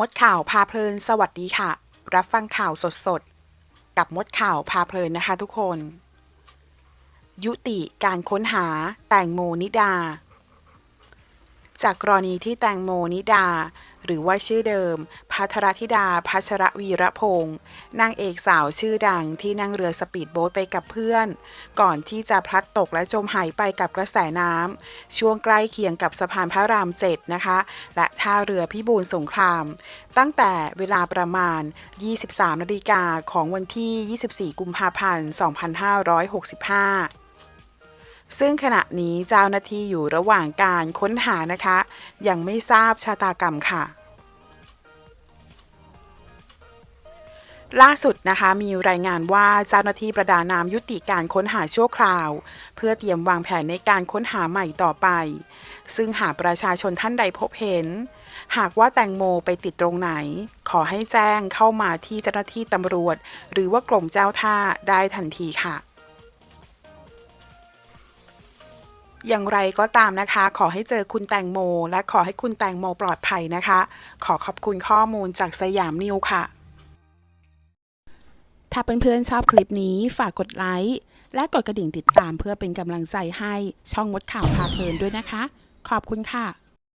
มดข่าวพาเพลินสวัสดีค่ะ รับฟังข่าวสดๆกับมดข่าวพาเพลินนะคะทุกคน ยุติการค้นหาแตงโมนิดา จากกรณีที่แตงโมนิดา หรือว่าชื่อเดิมพัทรธิดาพัชรวีระพงศ์นางเอกสาวชื่อดังที่นั่งเรือสปีดโบ๊ทไปกับเพื่อน ก่อนที่จะพลัดตกและจมหายไปกับกระแสน้ำช่วงใกล้เคียงกับสะพานพระรามเจ็ดนะคะ และท่าเรือพิบูลสงคราม ตั้งแต่เวลาประมาณ 23นาฬิกาของวันที่ 24 กุมภาพันธ์ 2565 ซึ่งขณะนี้เจ้าหน้าที่อยู่ระหว่างการค้นหานะคะ ยังไม่ทราบชะตากรรมค่ะ ล่าสุดนะคะมีรายงานว่าเจ้าหน้าที่ประดาน้ำยุติการค้นหาชั่วคราว เพื่อเตรียมวางแผนในการค้นหาใหม่ต่อไป ซึ่งหากประชาชนท่านใดพบเห็น หากว่าแตงโมไปติดตรงไหน ขอให้แจ้งเข้ามาที่เจ้าหน้าที่ตำรวจ หรือว่ากรมเจ้าท่าได้ทันทีค่ะ อย่างไรก็ตามนะคะ ขอให้เจอคุณแตงโม และขอให้คุณแตงโมปลอดภัยนะคะ ขอขอบคุณข้อมูลจากสยามนิวค่ะ ถ้าเพื่อนๆชอบคลิปนี้ฝากกดไลค์และกดกระดิ่งติดตามเพื่อเป็นกำลังใจให้ช่องมดข่าวพาเพลินด้วยนะคะ ขอบคุณค่ะ